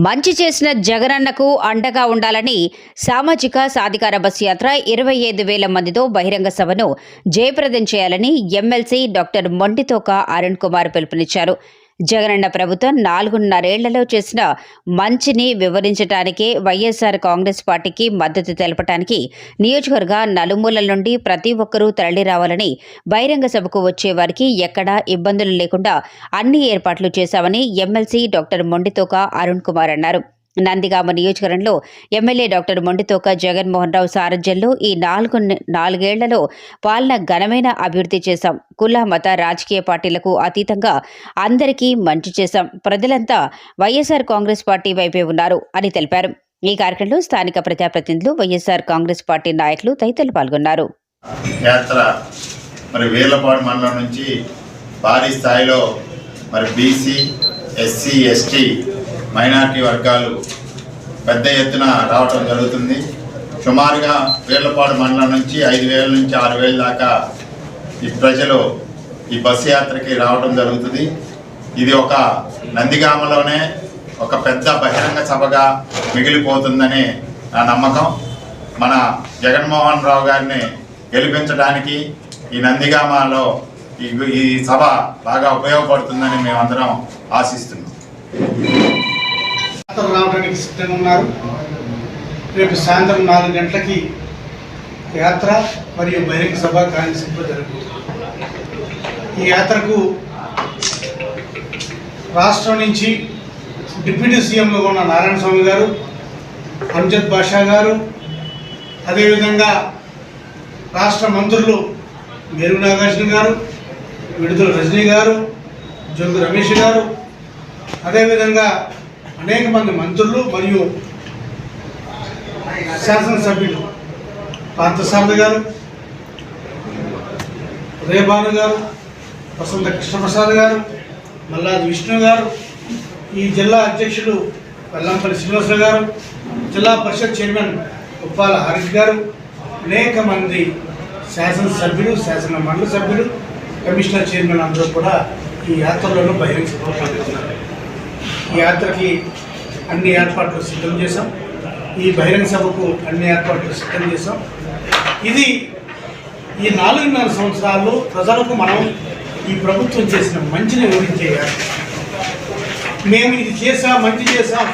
మంచి చేసిన జగనన్నకు అండగా ఉండాలని సామాజిక సాధికార బస్ యాత్ర ఇరవై ఐదు వేల మందితో బహిరంగ సభను జయప్రదం చేయాలని ఎమ్మెల్సీ డాక్టర్ మొండితోక అరుణ్ కుమార్ పిలుపునిచ్చారు. జగనన్న ప్రభుత్వం నాలుగున్నరేళ్ళలో చేసిన మంచిని వివరించడానికే వైఎస్ఆర్ కాంగ్రెస్ పార్టీకి మద్దతు తెలపడానికి నియోజకవర్గ నలుమూలల నుండి ప్రతి ఒక్కరూ తరలి రావాలని బహిరంగ సభకు వచ్చే వారికి ఎక్కడా ఇబ్బందులు లేకుండా అన్ని ఏర్పాట్లు చేశామని ఎమ్మెల్సీ డాక్టర్ మొండితోక అరుణ్ కుమార్ అన్నారు. నందిగామ నియోజకవర్గంలో ఎమ్మెల్యే డాక్టర్ మొండితోక జగన్మోహన్ రావు సారథ్యంలో ఈ నాలుగు నాలుగేళ్ళలో పాలన ఘనమైన అభివృద్ధి చేశాం. కుల మత రాజకీయ పార్టీలకు అతీతంగా అందరికీ మంచి చేశాం. ప్రజలంతా వైఎస్ఆర్ కాంగ్రెస్ పార్టీ వైపే ఉన్నారు అని తెలిపారు. ఈ కార్యక్రమంలో స్థానిక ప్రజాప్రతినిధులు వైఎస్ఆర్ కాంగ్రెస్ పార్టీ నాయకులు తదితరులు పాల్గొన్నారు. యాత్ర మరి వీర్లపాడు మండలం నుంచి భారీ స్థాయిలో మరి బీసీ ఎస్సీ ఎస్టీ మైనారిటీ వర్గాలు పెద్ద ఎత్తున రావటం జరుగుతుంది. సుమారుగా వేళ్ళపాడు మండలం నుంచి ఐదు వేల నుంచి ఆరు వేల దాకా ఈ ప్రజలు ఈ బస్సు యాత్రకి రావడం జరుగుతుంది. ఇది ఒక నందిగామలోనే ఒక పెద్ద బహిరంగ సభగా మిగిలిపోతుందని నా నమ్మకం. మన జగన్మోహన్ రావు గారిని గెలిపించడానికి ఈ నందిగామలో ఈ ఈ సభ బాగా ఉపయోగపడుతుందని మేమందరం ఆశిస్తున్నాం. రావడానికి సిద్ధంగా ఉన్నారు. రేపు సాయంత్రం నాలుగు గంటలకి యాత్ర మరియు బహిరంగ సభ కాన్సెప్ట్లో జరుగుతుంది ఈ యాత్రకు రాష్ట్రం నుంచి డిప్యూటీ సీఎంలో ఉన్న నారాయణ స్వామి గారు అంజద్ బాషా గారు అదేవిధంగా రాష్ట్ర మంత్రులు మేరు నాగార్జున గారు విడుదల రజనీ గారు జోగు రమేష్ గారు అదేవిధంగా అనేక మంది మంత్రులు మరియు శాసనసభ్యులు. పార్థసారథి గారు ఉదయభాను గారు వసంత కృష్ణప్రసాద్ గారు మల్లాది విష్ణు గారు ఈ జిల్లా అధ్యక్షుడు వెల్లంపల్లి శ్రీనివాసరావు గారు జిల్లా పరిషత్ చైర్మన్ ఉప్పాల హరీష్ గారు అనేక మంది శాసనసభ్యులు శాసన మండలి సభ్యులు కమిషనర్ చైర్మన్ అందరూ కూడా ఈ యాత్రలను బహిరంగ యాత్రకి అన్ని ఏర్పాట్లు సిద్ధం చేశాం. ఈ బహిరంగ సభకు అన్ని ఏర్పాట్లు సిద్ధం చేశాం. ఇది ఈ నాలుగున్నర సంవత్సరాల్లో ప్రజలకు మనం ఈ ప్రభుత్వం చేసిన మంచిని వివరించేయాలి మేము ఇది చేసాం మంచి చేసాం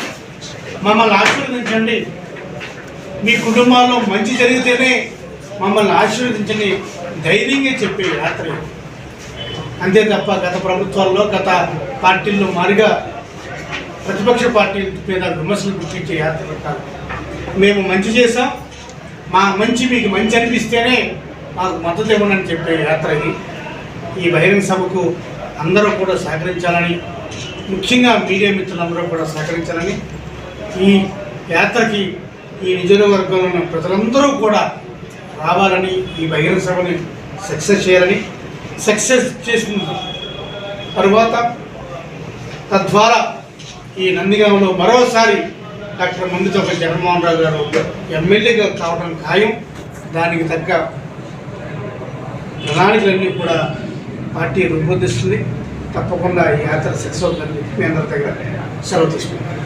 మమ్మల్ని ఆశీర్వదించండి. మీ కుటుంబాల్లో మంచి జరిగితేనే మమ్మల్ని ఆశీర్వదించండి. ధైర్యంగా చెప్పే యాత్ర అంతే తప్ప గత ప్రభుత్వాల్లో గత పార్టీల్లో మారిగా ప్రతిపక్ష పార్టీ మీద విమర్శలు గుర్తించే యాత్ర కాదు. మేము మంచి చేసాం మా మంచి మీకు మంచి అనిపిస్తేనే మాకు మద్దతు ఇవ్వనని చెప్పే యాత్ర ఇది. ఈ బహిరంగ సభకు అందరూ కూడా సహకరించాలని ముఖ్యంగా మీడియా మిత్రులందరూ కూడా సహకరించాలని ఈ యాత్రకి ఈ నియోజకవర్గంలో ఉన్న ప్రజలందరూ కూడా రావాలని ఈ బహిరంగ సభని సక్సెస్ చేయాలని సక్సెస్ చేసిన తరువాత తద్వారా ఈ నందిగామలో మరోసారి డాక్టర్ మందుతోక జగన్మోహన్ రావు గారు ఎమ్మెల్యేగా కావడం ఖాయం. దానికి తగ్గ ప్రణాళికలన్నీ కూడా పార్టీ రూపొందిస్తుంది. తప్పకుండా ఈ యాత్ర సక్సెస్ అవుతుందని మీ అందరి దగ్గర సెలవు తీసుకుంటాను.